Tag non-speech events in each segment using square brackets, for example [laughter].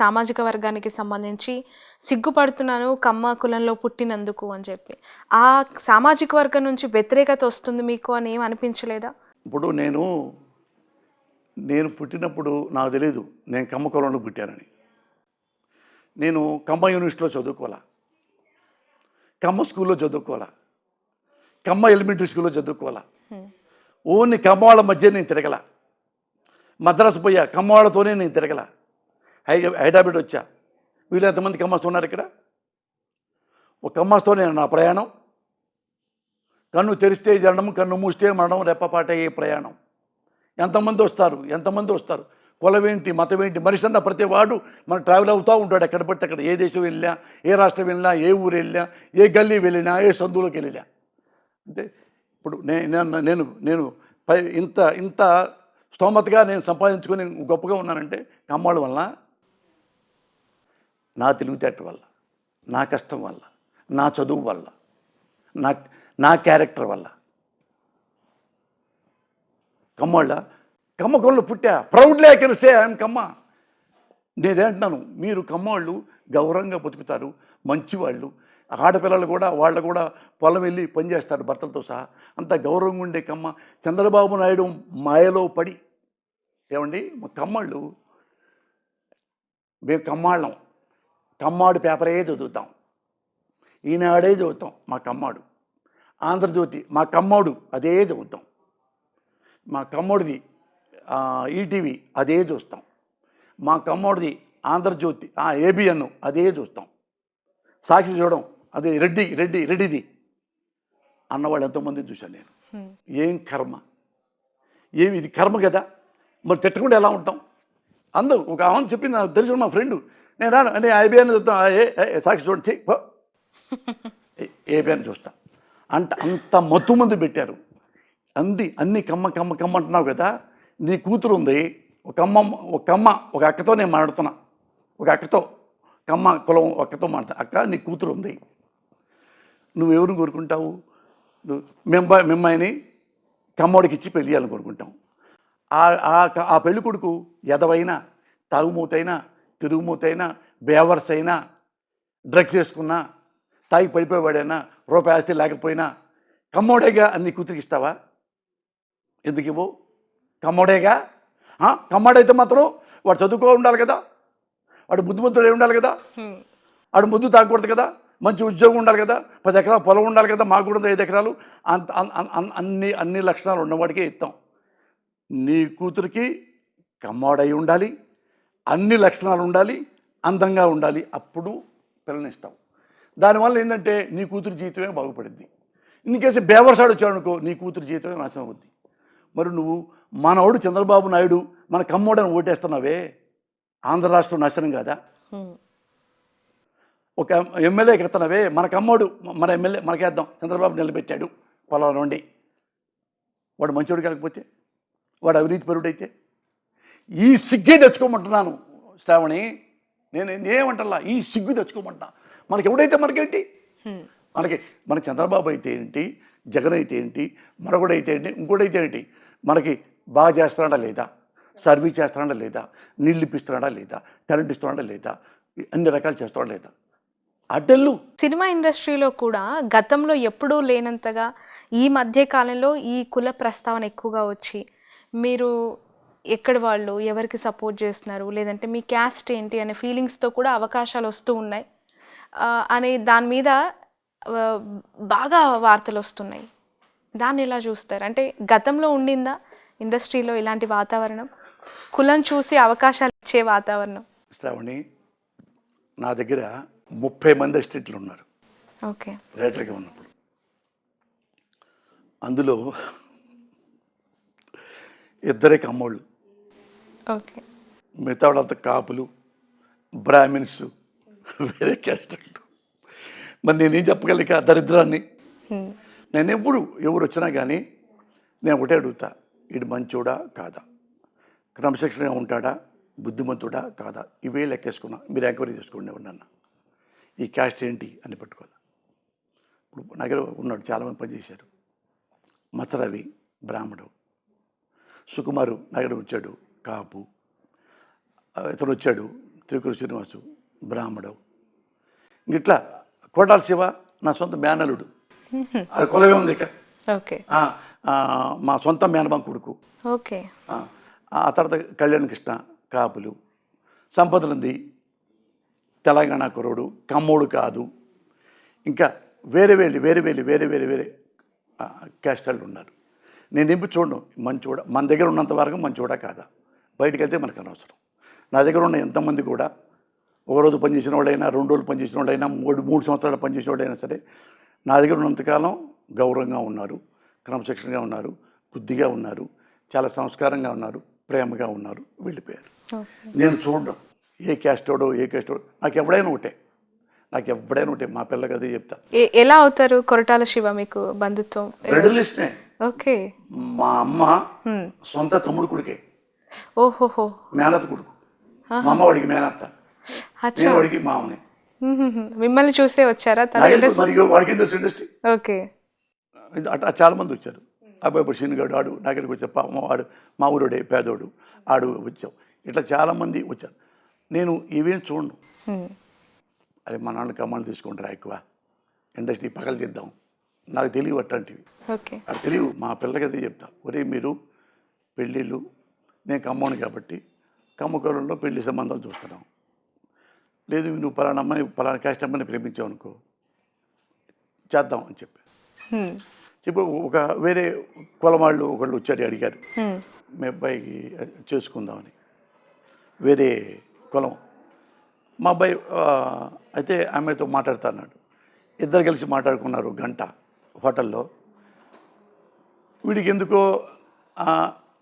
సామాజిక వర్గానికి సంబంధించి సిగ్గుపడుతున్నాను కమ్మ కులంలో పుట్టినందుకు అని చెప్పి. ఆ సామాజిక వర్గం నుంచి వ్యతిరేకత వస్తుంది మీకు అని ఏం అనిపించలేదా? ఇప్పుడు నేను నేను పుట్టినప్పుడు నాకు తెలియదు నేను కమ్మ కులంలో పుట్టానని. నేను కమ్మ యూనివర్సిటీలో చదువుకోవాలా? కమ్మ స్కూల్లో చదువుకోవాలా? కమ్మ ఎలిమెంటరీ స్కూల్లో చదువుకోవాలా? ఓన్లీ కమ్మ వాళ్ళ మధ్య నేను తిరగల. మద్రాసు పోయా కమ్మ వాళ్ళతోనే నేను తిరగల. హై హైదరాబాద్ వచ్చా. వీళ్ళు ఎంతమంది కమ్మాస్ ఉన్నారు ఇక్కడ? ఒక కమ్మస్తోనే నా ప్రయాణం. కన్ను తెరిస్తే జనడం కన్ను మూస్తే మరణం రెప్పపాట అయ్యే ప్రయాణం. ఎంతమంది వస్తారు? ఎంతమంది వస్తారు? కులమేంటి మతమేంటి మనిషి అన్న ప్రతి వాడు మన ట్రావెల్ అవుతూ ఉంటాడు ఎక్కడ పడితే అక్కడ. ఏ దేశం వెళ్ళినా ఏ రాష్ట్రం వెళ్ళినా ఏ ఊరు వెళ్ళినా ఏ గల్లీ వెళ్ళినా ఏ సందులోకి వెళ్ళినా. అంటే ఇప్పుడు నేను నేను నేను పై ఇంత ఇంత స్తోమతగా నేను సంపాదించుకొని గొప్పగా ఉన్నానంటే కమ్మాళ్ళ వల్ల నా తెలివితేట వల్ల నా కష్టం వల్ల నా చదువు వల్ల నా నా క్యారెక్టర్ వల్ల. కమ్మోళ్ళ కమ్మకొళ్ళు పుట్టా ప్రౌడ్ లేకన్ సే ఐఎమ్ కమ్మ. నేనేంటున్నాను మీరు కమ్మోళ్ళు గౌరవంగా బతుకుతారు మంచివాళ్ళు ఆడపిల్లలు కూడా వాళ్ళు కూడా పొలం వెళ్ళి పనిచేస్తారు భర్తలతో సహా. అంత గౌరవంగా ఉండే కమ్మ చంద్రబాబు నాయుడు మాయలో పడి. ఏమండి? మా కమ్మళ్ళు మేము కమ్మాళ్ళం. కమ్మాడు పేపరే చదువుతాం. ఈనాడే చదువుతాం మా కమ్మాడు. ఆంధ్రజ్యోతి మా కమ్మోడు అదే చదువుతాం. మా కమ్మోడిది ఈటీవీ అదే చూస్తాం. మా కమ్మోడిది ఆంధ్రజ్యోతి ఏబిఎన్ అదే చూస్తాం. సాక్షి చూడడం అదే రెడ్డి రెడ్డి రెడ్డిది. అన్నవాళ్ళు ఎంతోమంది చూశాను నేను. ఏం కర్మ? ఏమి? ఇది కర్మ కదా? మరి తిట్టకుండా ఎలా ఉంటాం? అందరూ ఒక ఆమె చెప్పింది నాకు తెలిసిన మా ఫ్రెండ్ నేను రాను. నేను ఐబిఎన్ చూస్తాను. సాక్షి చూడండి [laughs] ఏబిఎన్ చూస్తా. అంట అంత మత్తు మంది పెట్టారు. అంది అన్ని కమ్మ కమ్మ కమ్మ అంటున్నావు కదా. నీ కూతురు ఉంది. ఒక అమ్మ ఒక అమ్మ ఒక అక్కతో నేను మాట్లాడుతున్నా. ఒక అక్కతో. కమ్మ కులం అక్కతో మాట్లాడుతా. అక్క నీ కూతురు ఉంది. నువ్వు ఎవరిని కోరుకుంటావు? నువ్వు మిమ్మ మిమ్మాయిని కమ్మోడికి ఇచ్చి పెళ్ళి చేయాలని కోరుకుంటాం. ఆ పెళ్ళి కొడుకు ఎదవైనా తాగుమూతైనా తిరుగుమూతైనా బేవర్స్ అయినా డ్రగ్స్ వేసుకున్నా తాగి పడిపోయేవాడైనా రూపాయి ఆస్తి లేకపోయినా కమ్మోడేగా అన్ని కూతురికి ఇస్తావా? ఎందుకు ఇవ్వవు? కమ్మోడేగా? కమ్మోడైతే మాత్రం వాడు చదువుకో ఉండాలి కదా. వాడు బుద్ధిమంతుడే ఉండాలి కదా. ఆడు ముద్దు తాగకూడదు కదా. మంచి ఉద్యోగం ఉండాలి కదా. పది ఎకరాల పొలం ఉండాలి కదా. మాకు కూడా ఐదు ఎకరాలు. అంత అన్- అన్- అన్- అన్ని అన్ని లక్షణాలు ఉన్నవాడికే ఇస్తాం. నీ కూతురికి కమ్మోడై ఉండాలి. అన్ని లక్షణాలు ఉండాలి అందంగా ఉండాలి అప్పుడు పిల్లనిస్తాం దానివల్ల ఏంటంటే నీ కూతురు జీవితమే బాగుపడింది ఇన్కేసి బేవర్సాడు వచ్చాడు అనుకో నీ కూతురు జీవితమే నాశనం అవుద్ది. మరి నువ్వు మనవాడు చంద్రబాబు నాయుడు మన కమ్మోడని ఓటేస్తున్నావే ఆంధ్ర రాష్ట్రం నాశనం కాదా. ఒక ఎమ్మెల్యేకి ఎత్తనవే మనకు అమ్మోడు మన ఎమ్మెల్యే మనకేద్దాం చంద్రబాబు నిలబెట్టాడు పొలం నుండి వాడు మంచోడు కాకపోతే వాడు అవినీతి పరుడైతే ఈ సిగ్గే తెచ్చుకోమంటున్నాను శ్రావణి. నేను ఏమంటలా ఈ సిగ్గు తెచ్చుకోమంటున్నా. మనకి ఎవడైతే మనకేంటి. మనకి మన చంద్రబాబు అయితే ఏంటి? జగన్ అయితే ఏంటి? మరొకడైతే ఏంటి? ఇంకోటైతే ఏంటి? మనకి బాగా చేస్తున్నాడా లేదా? సర్వీస్ చేస్తున్నాడా లేదా? నీళ్ళు ఇప్పిస్తున్నాడా లేదా? కరెంట్ ఇస్తున్నాడా లేదా? అన్ని రకాలు చేస్తున్నాడా లేదా? అడ్డెళ్ళు. సినిమా ఇండస్ట్రీలో కూడా గతంలో ఎప్పుడూ లేనంతగా ఈ మధ్య కాలంలో ఈ కుల ప్రస్తావన ఎక్కువగా వచ్చి మీరు ఎక్కడి వాళ్ళు ఎవరికి సపోర్ట్ చేస్తున్నారు లేదంటే మీ క్యాస్ట్ ఏంటి అనే ఫీలింగ్స్తో కూడా అవకాశాలు వస్తూ ఉన్నాయి. అనే దాని మీద బాగా వార్తలు వస్తున్నాయి. దాన్ని ఎలా చూస్తారు? అంటే గతంలో ఉండిందా ఇండస్ట్రీలో ఇలాంటి వాతావరణం? కులం చూసి అవకాశాలు ఇచ్చే వాతావరణం? శ్రావణి నా దగ్గర ముప్పై మంది అసిస్టెంట్లు ఉన్నారు. ఓకే. రైటర్గా ఉన్నప్పుడు. అందులో ఇద్దరే కమ్మోళ్ళు. ఓకే. మిగతా వాళ్ళంతా కాపులు బ్రాహ్మిన్స్ వేరే క్యాస్ట్ వాళ్ళు. మరి నేనేం చెప్పగలిక దరిద్రాన్ని. నేను ఎప్పుడు ఎవరు వచ్చినా కానీ నేను ఒకటే అడుగుతా వీడు మంచోడా కాదా? క్రమశిక్షణగా ఉంటాడా? బుద్ధిమంతుడా కాదా? ఇవే లెక్కేసుకున్నా. మీరు ఎంక్వైరీ చేసుకోండి ఎవరన్నా ఈ క్యాస్ట్ ఏంటి అని పట్టుకోవాలి. ఇప్పుడు నా దగ్గర ఉన్నాడు చాలామంది పనిచేశారు మత్సరవి బ్రాహ్మడు. సుకుమారు నా దగ్గర వచ్చాడు. కాపు. ఇతను వచ్చాడు త్రికురు శ్రీనివాసు బ్రాహ్మడు. ఇట్లా కోటాల శివ నా సొంత మేనలుడు అది కులమే ఉంది ఇక. మా సొంత మేనబాం కొడుకు. ఓకే. ఆ, తర్వాత కళ్యాణ కృష్ణ కాపులు. సంపదలుంది తెలంగాణ కుర్రోడు కమ్మోడు కాదు. ఇంకా వేరే వేరే వేరే వేరే వేరే వేరే వేరే ఆ, క్యాస్ట్ వాళ్ళు ఉన్నారు. నేను నింపి చూడను మంచోడ మన దగ్గర ఉన్నంత వరకు మంచోడా కాదా? బయటికి వెళ్తే మనకు అనవసరం నా దగ్గర ఉన్న ఎంతమంది కూడా ఒక రోజు పనిచేసిన వాళ్ళైనా రెండు రోజులు పనిచేసిన వాళ్ళైనా మూడు మూడు సంవత్సరాలు పనిచేసిన వాళ్ళైనా సరే నా దగ్గర ఉన్నంతకాలం గౌరవంగా ఉన్నారు క్రమశిక్షణగా ఉన్నారు బుద్ధిగా ఉన్నారు చాలా సంస్కారంగా ఉన్నారు ప్రేమగా ఉన్నారు వెళ్ళిపోయారు. నేను చూడడం ఏ క్యాస్టోడో ఏ క్యాస్టోడో నాకు ఎవడైనా ఒకటే. నాకు ఎవడైనా ఒకటే. మా పిల్లకి అదే చెప్తా. ఎలా అవుతారు కొరటాల శివ మీకు బంధుత్వం? ఓకే. మా అమ్మ. సొంత తమ్ముడు కొడుకే. ఓహోహో. మేనత్త కొడుకు. మా అమ్మ వాడికి మేనత్త. నేను వాడికి మామనే. మ్మ్. మిమ్మల్ని చూసే వచ్చారా? తన నాకెందుకు మరి వాడికి ఇండస్ట్రీ? ఓకే. అట్లా చాలా మంది వచ్చారు. అబ్బాయి ఇప్పుడు సీనుగాడు ఆడు నా దగ్గరికి వచ్చా పాపం వాడు మా ఊరుడే పేదోడు ఆడు వచ్చాం ఇట్లా చాలామంది వచ్చారు. నేను ఇవేం చూడను. అరే మా నాన్న కమ్మాలు తీసుకుంటారా ఎక్కువ? ఇండస్ట్రీ పగలు చేద్దాం నాకు తెలియవు అట్లాంటివి. ఓకే. అది తెలియవు మా పిల్లకి అదే చెప్తా. ఒరే మీరు పెళ్ళిళ్ళు నేను కమ్మోను కాబట్టి కమ్మకోలంలో పెళ్ళి సంబంధాలు చూస్తున్నాం. లేదు నువ్వు పలానా అమ్మాయి పలానా క్యాస్ట్ అమ్మాయిని ప్రేమించావు అనుకో. చేద్దాం అని చెప్పి. ఇప్పుడు ఒక వేరే కులం వాళ్ళు ఒకళ్ళు వచ్చారు అడిగారు. మీ అబ్బాయికి చేసుకుందామని. వేరే కులం. మా అబ్బాయి అయితే ఆమెతో మాట్లాడుతా అన్నాడు. ఇద్దరు కలిసి మాట్లాడుకున్నారు గంట హోటల్లో. వీడికి ఎందుకో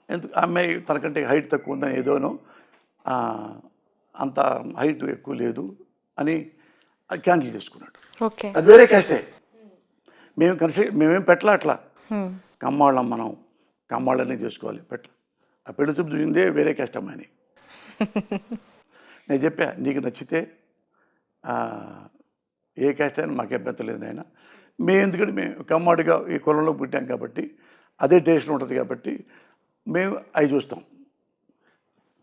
ఎందుకు ఆ అమ్మాయి తనకంటే హైట్ తక్కువ ఉందని ఏదోనో అంత హైట్ ఎక్కువ లేదు అని క్యాన్సిల్ చేసుకున్నాడు. అది వేరే క్యాస్టే. మేము కలిసి మేమేం పెట్టలా అట్లా? మ్మ్. కమ్మాళ్ళం మనం. కమ్మాళ్ళనే చేసుకోవాలి పెట్ట ఆ పెళ్ళి చూపు చూసిందే వేరే కష్టం అని నేను చెప్పా నీకు నచ్చితే ఏ క్యాస్ట్ అయినా మాకు అభ్యంతరం లేదు ఆయన మేము ఎందుకంటే మేము కమ్మాడిగా ఈ కులంలో పుట్టాం కాబట్టి అదే టేస్ట్ ఉంటుంది కాబట్టి మేము అవి చూస్తాం.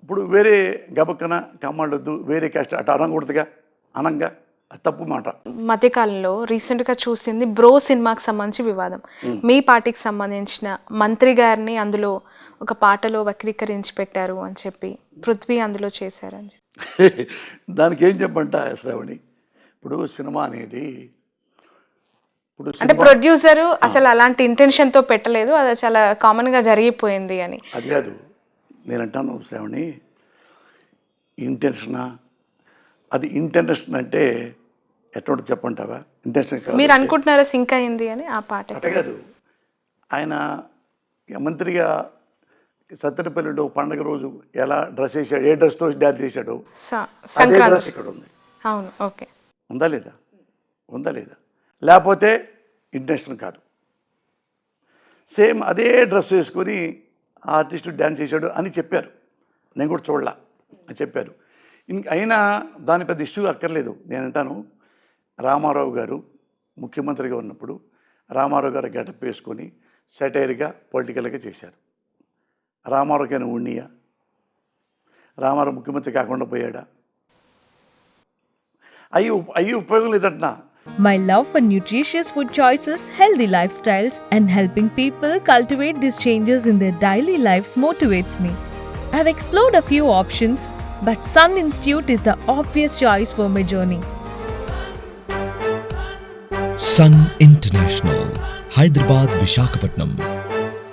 ఇప్పుడు వేరే గబక్కన కమ్మాళ్ళొద్దు వేరే క్యాస్ట్ అటు అనకూడదుగా అనంగా తప్పు మాట. మధ్యకాలంలో రీసెంట్గా చూసింది బ్రో సినిమాకి సంబంధించి వివాదం. మీ పార్టీకి సంబంధించిన మంత్రి గారిని అందులో ఒక పాటలో వక్రీకరించి పెట్టారు అని చెప్పి పృథ్వీ అందులో చేశారని చెప్పి. [laughs] దానికి ఏం చెప్పంట శ్రావణి? ఇప్పుడు సినిమా అనేది అంటే ప్రొడ్యూసర్ అసలు అలాంటి ఇంటెన్షన్తో పెట్టలేదు అది చాలా కామన్గా జరిగిపోయింది అని. అది కాదు. నేను అంటాను శ్రావణి ఇంటెన్షనా అది ఇంటెన్షన్ అంటే ఎటువంటి చెప్పంటావా ఇంటెన్షన్ మీరు అనుకుంటున్నారా సింక్ అయింది అని? ఆ పాట కాదు. ఆయన మంత్రిగా సత్తెనపల్లిలో పండగ రోజు ఎలా డ్రెస్ వేసాడు ఏ డ్రెస్తో డ్యాన్స్ చేశాడో? అదే డ్రెస్ ఇక్కడ ఉంది. అవును ఓకే. ఉందా లేదా? ఉందా లేదా? లేకపోతే ఇంటెన్షన్ కాదు. సేమ్ అదే డ్రెస్ వేసుకొని ఆ ఆర్టిస్టు డ్యాన్స్ చేశాడు అని చెప్పారు. నేను కూడా చూడలా అని చెప్పారు. ఇంక అయినా దాని పెద్ద ఇష్యూ అక్కర్లేదు. నేను అంటాను రామారావు గారు ముఖ్యమంత్రిగా ఉన్నప్పుడు రామారావు గారు గెటప్ వేసుకొని సెటైర్గా పొలిటికల్గా చేశారు. రామారావుకైనా ఉన్నియా రామారావు ముఖ్యమంత్రి కాకుండా పోయాడా? అయ్యి అవి అయ్యి ఉపయోగం లేదంటున్నా. My love for nutritious food choices, healthy lifestyles, and helping people cultivate these changes in their daily lives motivates me. I've explored a few options, but Sun Institute is the obvious choice for my journey. Sun International, Hyderabad, Vishakhapatnam.